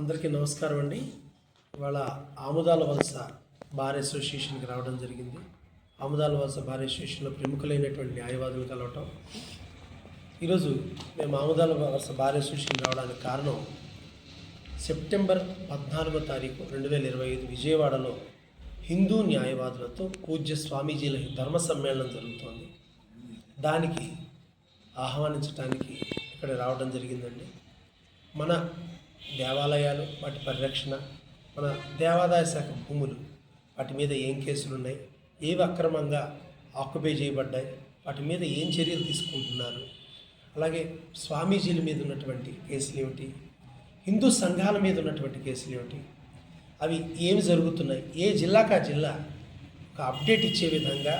అందరికీ నమస్కారం అండి. ఇవాళ ఆముదాల వలస బార్ అసోసియేషన్కి రావడం జరిగింది. ఆముదాల వలస బార్ అసోసియేషన్లో ప్రముఖులైనటువంటి న్యాయవాదులు కలవటం. ఈరోజు మేము ఆముదాల వలస బార్ అసోసియేషన్ రావడానికి కారణం సెప్టెంబర్ పద్నాలుగో తారీఖు రెండు వేల ఇరవై ఐదు విజయవాడలో హిందూ న్యాయవాదులతో పూజ్య స్వామీజీల ధర్మ సమ్మేళనం జరుగుతోంది. దానికి ఆహ్వానించడానికి ఇక్కడ రావడం జరిగిందండి. మన దేవాలయాలు వాటి పరిరక్షణ మన దేవాదాయ శాఖ భూములు వాటి మీద ఏం కేసులు ఉన్నాయి ఏవి అక్రమంగా ఆక్యుపై చేయబడ్డాయి వాటి మీద ఏం చర్యలు తీసుకుంటున్నారు. అలాగే స్వామీజీల మీద ఉన్నటువంటి కేసులు ఏమిటి హిందూ సంఘాల మీద ఉన్నటువంటి కేసులు ఏమిటి అవి ఏమి జరుగుతున్నాయి ఏ జిల్లాకు ఆ జిల్లా ఒక అప్డేట్ ఇచ్చే విధంగా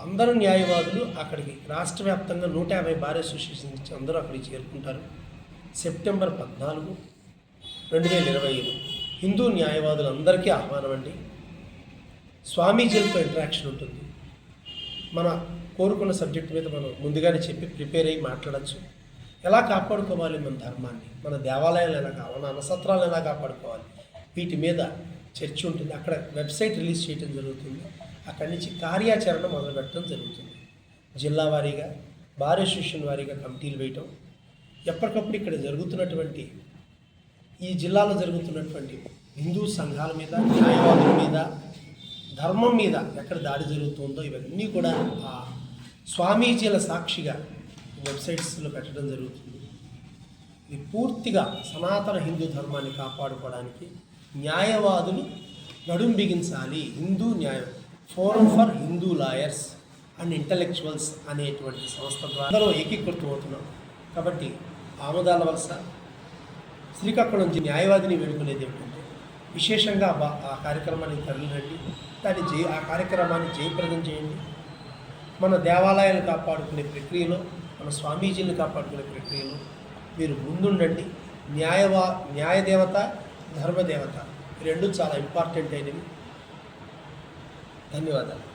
అందరూ న్యాయవాదులు అక్కడికి రాష్ట్ర వ్యాప్తంగా నూట యాభై భారీ అసోసియేషన్ అందరూ అక్కడికి చేరుకుంటారు. సెప్టెంబర్ పద్నాలుగు రెండు వేల ఇరవై ఐదు. హిందూ న్యాయవాదులందరికీ ఆహ్వానం అండి. స్వామీజీలతో ఇంటరాక్షన్ ఉంటుంది. మన కోరుకున్న సబ్జెక్ట్ మీద మనం ముందుగానే చెప్పి ప్రిపేర్ అయ్యి మాట్లాడచ్చు. ఎలా కాపాడుకోవాలి మన ధర్మాన్ని? మన దేవాలయాలు ఎలా కావాలి మన అనసత్రాలు ఎలా కాపాడుకోవాలి. వీటి మీద చర్చ ఉంటుంది. అక్కడ వెబ్సైట్ రిలీజ్ చేయడం జరుగుతుంది. అక్కడి నుంచి కార్యాచరణ మొదలుపెట్టడం జరుగుతుంది. జిల్లా వారీగా భారీ శిష్యుల వారీగా కమిటీలు వేయటం ఎప్పటికప్పుడు ఇక్కడ జరుగుతున్నటువంటి ఈ జిల్లాలో జరుగుతున్నటువంటి హిందూ సంఘాల మీద న్యాయవాదుల మీద ధర్మం మీద ఎక్కడ దాడి జరుగుతుందో ఇవన్నీ కూడా ఆ స్వామీజీల సాక్షిగా వెబ్సైట్స్లో పెట్టడం జరుగుతుంది. ఇది పూర్తిగా సనాతన హిందూ ధర్మాన్ని కాపాడుకోవడానికి న్యాయవాదులు నడుం బిగించాలి. Hindu Nyayam forum for Hindu lawyers and intellectuals అనేటువంటి సంస్థ ద్వారా అందరూ ఏకీకృతం అవుతున్నాం కాబట్టి ఆమదాల వలస శ్రీకాకుళం న్యాయవాదిని వేడుకునేది ఏమిటంటే విశేషంగా ఆ కార్యక్రమానికి తరలిరండి దాన్ని జయ ఆ కార్యక్రమాన్ని జయప్రదం చేయండి. మన దేవాలయాలు కాపాడుకునే ప్రక్రియలో మన స్వామీజీని కాపాడుకునే ప్రక్రియలో మీరు ముందుండండి. న్యాయవా న్యాయదేవత ధర్మదేవత రెండు చాలా ఇంపార్టెంట్ అయినవి. ధన్యవాదాలు.